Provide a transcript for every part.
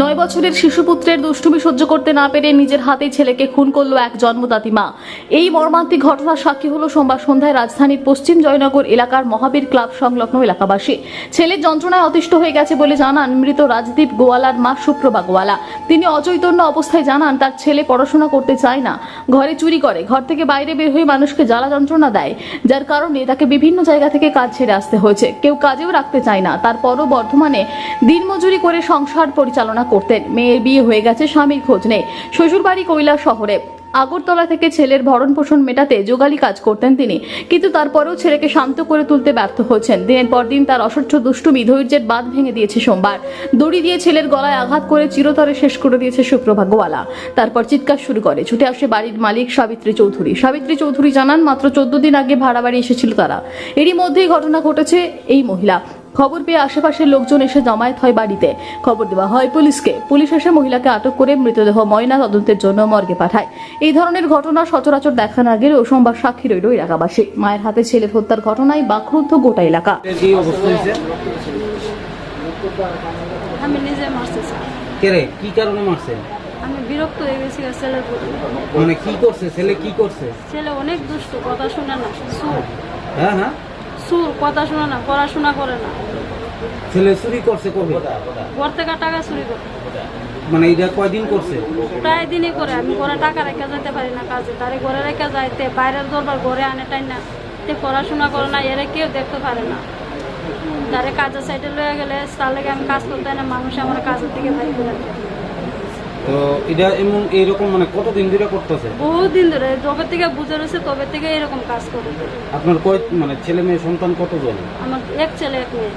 নয় বছরের শিশুপুত্রের দুষ্টুমি সহ্য করতে না পেরে নিজের হাতেই ছেলেকে খুন করল এক জন্মদাতি মা। এই মর্মান্তিক ঘটনার সাক্ষী হলো সোমবার সন্ধ্যায় রাজধানীর পশ্চিম জয়নগর এলাকার মহাবীর ক্লাব সংলগ্ন এলাকাবাসী। ছেলের যন্ত্রণায় অতিষ্ঠ হয়ে গেছে বলে জানান মৃত রাজদীপ গোয়ালার মা সুপ্রভা গোয়ালা। তিনি অচৈতন্য অবস্থায় জানান, তার ছেলে পড়াশোনা করতে চায় না। ঘরে চুরি করে, ঘর থেকে বাইরে বের হয়ে মানুষকে জ্বালা যন্ত্রণা দেয়, যার কারণে তাকে বিভিন্ন জায়গা থেকে কাজ ছেড়ে আসতে হয়েছে। কেউ কাজেও রাখতে চায় না। তারপরও বর্ধমানে দিনমজুরি করে সংসার পরিচালনা করতেন। মেয়ের বিয়ে হয়ে গেছে, স্বামীর খোঁজ নেই। শ্বশুরবাড়ি কৈলা শহরে। আগরতলা থেকে ছেলের ভরণ পোষণ মেটাতে যোগালি কাজ করতেন তিনি। কিন্তু তারপরেও ছেলেকে শান্ত করে তুলতে ব্যর্থ হচ্ছেন দিনের পর দিন তার অসহ্য দুষ্টুমি ধৈর্যের বাঁধ ভেঙে দিয়েছে সোমবার। দড়ি দিয়ে ছেলের গলায় আঘাত করে চিরতরে শেষ করে দিয়েছে সুপ্রভা গোয়ালা তারপর চিৎকার শুরু করে, ছুটে আসে বাড়ির মালিক সাবিত্রী চৌধুরী। সাবিত্রী চৌধুরী জানান, মাত্র চোদ্দ দিন আগে ভাড়া বাড়ি এসেছিল তারা। এরই মধ্যেই ঘটনা ঘটেছে এই মহিলা। খবর পেয়ে আশেপাশের লোকজন এসে জমায়েত হয় বাড়িতে। খবর দেওয়া হয় পুলিশকে। পুলিশ এসে মহিলাকে আটক করে মৃতদেহ ময়না তদন্তের জন্য মর্গে পাঠায়। এই ধরনের ঘটনা সচরাচর দেখা না গেলেও সোমবার সাক্ষী রইল এলাকাবাসী। মায়ের হাতে ছেলের হত্যার ঘটনায় বাকরুদ্ধ গোটা এলাকা। কি আমি নিজে মারছি কে রে? কি কারণে মারছে? আমি বিরক্ত হয়ে গেছি ছেলের প্রতি। মানে কি করছে? ছেলে কি করছে? ছেলে অনেক দুষ্ট কথা শুনে না হ্যাঁ হ্যাঁ। সুর কথা শুনে না পড়াশোনা করে না। ছেলে চুরি করছে কবে? ঘর থেকে টাকা চুরি করে। মানে এটা কয়দিন করছে? প্রায় দিনই করে আমি ঘরে টাকা রেখে যেতে পারি না কাজে। তারে ঘরে রেখে যাইতে বাইরের দরবার ঘরে আনে টাই না। তে পড়াশোনা করে না এরা কেউ দেখতে পারে না। তারে কাজের সাইডে লয়ে গেলে তার লেগে আমি কাজ করতে না মানুষ আমার কাজের দিকে বাইরে। তো এটা এমন এইরকম মানে কতদিন ধরে করতেছে? বহুত দিন ধরে যবে থেকে বুঝে রয়েছে তবে থেকে এরকম কাজ করে। আপনার কয় মানে ছেলে মেয়ে সন্তান কতজন? আমার এক ছেলে এক মেয়ে।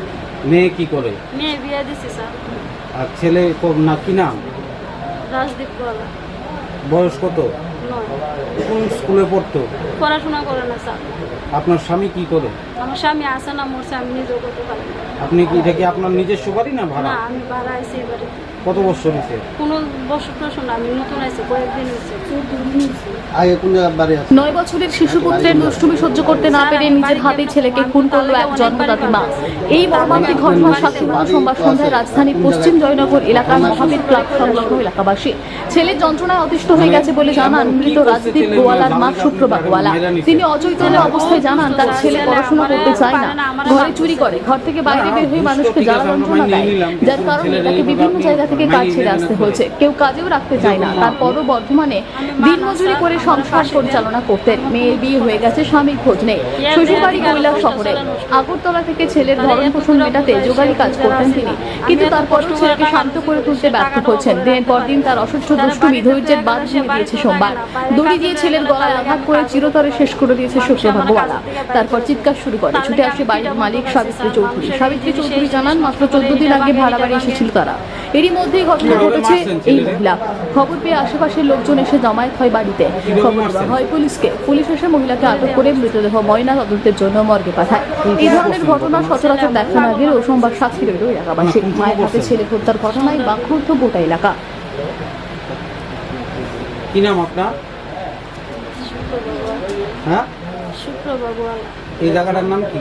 মেয়ে কি করে? মেয়ে বিয়ে দিছি স্যার। আর ছেলে না কি নাম? রাজদীপ গোয়ালা বয়স কত? কোন স্কুলে পড়তো? পড়াশোনা করে না স্যার। আপনার স্বামী কি করে? আমার স্বামী আসে না মরছে আমি নিজেও করতে পারি। আপনি কি এটা কি আপনার নিজস্ব বাড়ি না ভাড়া? না আমি ভাড়া আইসি এবারে কত বছর হয়েছে কোনো বছর না আমি নতুন কয়েকদিন হয়েছে আগে কোন বাড়ি আছে? নয় বছরের শিশুপুত্রের দুষ্টুমি সহ্য করতে না পেরে নিজের হাতেই ছেলেকে খুন করল এক জন্মদাতি মা। এই মর্মান্তিক ঘটনার সাক্ষী হল সোমবার সন্ধ্যায় রাজধানীর পশ্চিম জয়নগর এলাকার মহাবীর ক্লাব সংলগ্ন এলাকাবাসী। ছেলের যন্ত্রণায় অতিষ্ঠ হয়ে গেছে বলে জানান মৃত রাজদীপ গোয়ালার মা সুপ্রভা গোয়ালা। তিনি অচৈতন্য অবস্থায় জানান তার ছেলে পড়াশোনা করতে চায় না। ঘরে চুরি করে ঘর থেকে বাইরে বের হয়ে মানুষকে জ্বালা যন্ত্রণা দেয়। যার কারণে তাকে বিভিন্ন জায়গা থেকে কাজ ছেড়ে আসতে হয়েছে। কেউ কাজেও রাখতে চায় না। তারপরও বর্ধমানে দিনমজুরি করে সংসার পরিচালনা করতেন। মেয়ের বিয়ে হয়ে গেছে স্বামীর খোঁজ নেই। শ্বশুরবাড়ি কৈলাস শহরে আগরতলা থেকে ছেলের ভরণ পোষণ মেটাতে যোগালি কাজ করতেন তিনি। কিন্তু তারপরেও ছেলেকে শান্ত করে তুলতে ব্যর্থ হচ্ছেন। দিনের পর দিন তার অসহ্য দুষ্টুমি ধৈর্যের বাদ ভেঙে দিয়েছে সোমবার। দড়ি দিয়ে ছেলের গলায় আঘাত করে চিরতরে শেষ করে দিয়েছে সুপ্রভা গোয়ালা তারপর চিৎকার শুরু করে। ছুটে আসে বাড়ির মালিক সাবিত্রী চৌধুরী। সাবিত্রী চৌধুরী জানান মাত্র চোদ্দ দিন আগে ভাড়া বাড়ি এসেছিল তারা এরই মধ্যেই ঘটনা ঘটেছে এই মহিলা। খবর পেয়ে আশেপাশের লোকজন এসে জমায়েত হয় বাড়িতে। খবর দেওয়া হয় পুলিশকে। পুলিশ এসে মহিলাকে আটক করে মৃতদেহ ময়না তদন্তের জন্য মর্গে পাঠায়। এই ধরনের ঘটনা সচরাচর দেখা না গেলেও সোমবার সাক্ষী রইল এলাকাবাসী। মায়ের হাতে ছেলে হত্যার ঘটনায় বাক্রুদ্ধ গোটা এলাকা। কি নাম আপনার? হ্যাঁ? এই জায়গাটার নাম কি?